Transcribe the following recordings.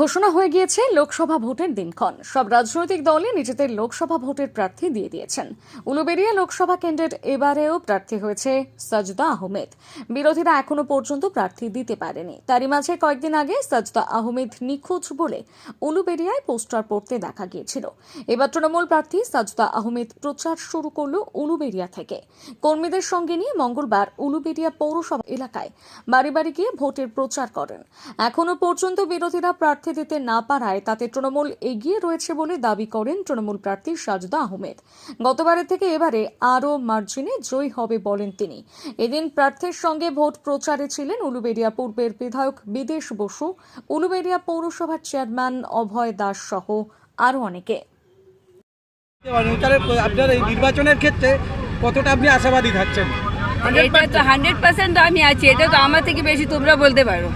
ঘোষণা হয়ে গিয়েছে লোকসভা ভোটের দিনক্ষণ। সব রাজনৈতিক দলই নিজেদের লোকসভা ভোটের প্রার্থী দিয়ে দিয়েছেন। উলুবেড়িয়া লোকসভা কেন্দ্রের এবারেও প্রার্থী হয়েছে সাজদা আহমেদ। বিরোধীরা এখনও পর্যন্ত প্রার্থী দিতে পারেনি। তারই মাঝে কয়েকদিন আগে সাজদা আহমেদ নিখোঁজ বলে উলুবেড়িয়ায় পোস্টার পড়তে দেখা গিয়েছিল। এবার তৃণমূল প্রার্থী সাজদা আহমেদ প্রচার শুরু করল উলুবেড়িয়া থেকে। কর্মীদের সঙ্গে নিয়ে মঙ্গলবার উলুবেড়িয়া পৌরসভা এলাকায় বাড়ি বাড়ি গিয়ে ভোটের প্রচার করেন। এখনও পর্যন্ত বিরোধীরা প্রার্থী দিতে না পারায় তাতে তৃণমূল এগিয়ে রয়েছে বলে দাবি করেন তৃণমূল প্রার্থী সাজদা আহমেদ। গতবারের থেকে এবারে আরও মার্জিনে জয়ী হবে বলেন তিনি। এদিন প্রার্থীর সঙ্গে ভোট প্রচারে ছিলেন উলুবেড়িয়া পূর্বের বিধায়ক বিদেশ বসু উলুবেড়িয়া পৌরসভার চেয়ারম্যান অভয় দাস সহ আরও অনেকে। আপনার এই নির্বাচনের ক্ষেত্রে কতটা আপনি আশাবাদী থাকছেন? এটা তো হান্ড্রেড পার্সেন্ট আমি আছি এটা তো আমার থেকে বেশি তোমরা বলতে পারো।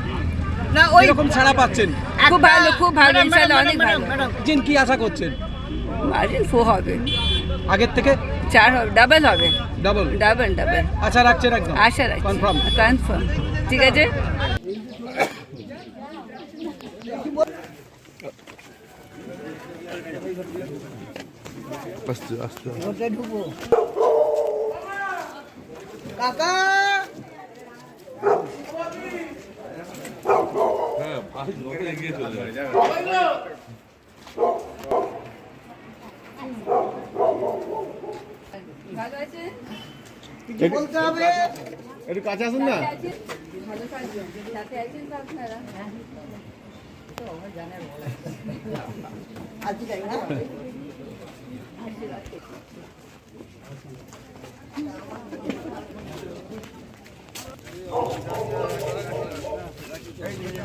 না ওই রকম ছাড়া পাচ্ছেন? খুব ভালো খুব ভালো ইনশাল্লাহ অনেক ভালো। জিন কি আশা করছেন? মার্জিন ফো হবে। আগের থেকে? চার হবে ডাবল হবে। ডাবল? Double double. আশা রাখছেন একদম। আশা রাখছি। কনফার্ম। কনফার্ম। ঠিক আছে? আস্তে আস্তে। কাকা ভালো আছে কি বলতে হবে একটু কাছে আসুন না। আপনারা?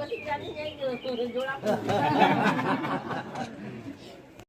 પછી ચાલી જાય ગયો?